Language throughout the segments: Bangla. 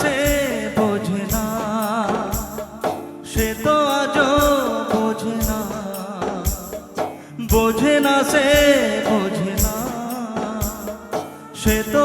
সে বোঝে না সে তো আজও বোঝে না। সে বোঝে না সে তো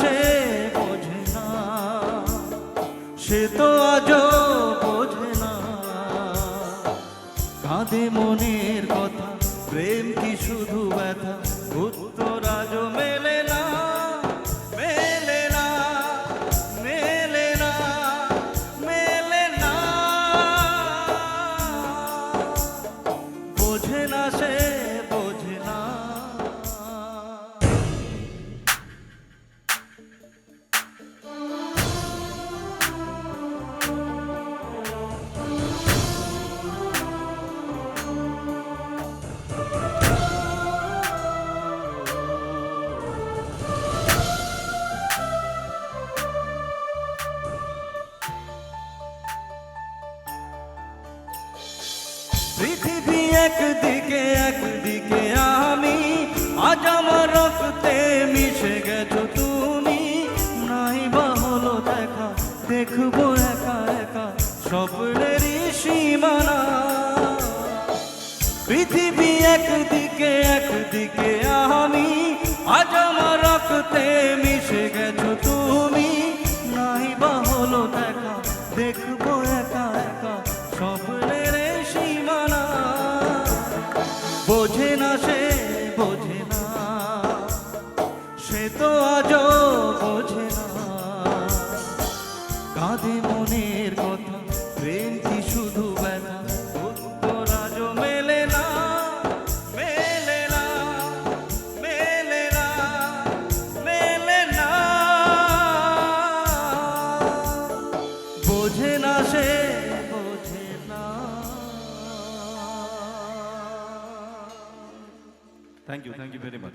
সে বোঝে না, সে তো আজও বোঝে না। কাঁদে মনের কথা, প্রেম কি শুধু ব্যথা পৃথিবী একদিকে একদিকে আমি। আজ আমার রক্তে মিশে গেছো তুমি। নাই বা হলো দেখা, দেখব একা একা স্বপ্নেরই সীমানা। পৃথিবী একদিকে একদিকে আমি। আজ আমার রক্তে মিশে সে তো আজও বোঝে না। কাঁদে মনের কথা, প্রেম কি শুধু ব্যথা? উত্তর আজও মেলে না মেলে না মেলে না মেলে না। বোঝে না সে, বোঝে না। Thank you thank you very much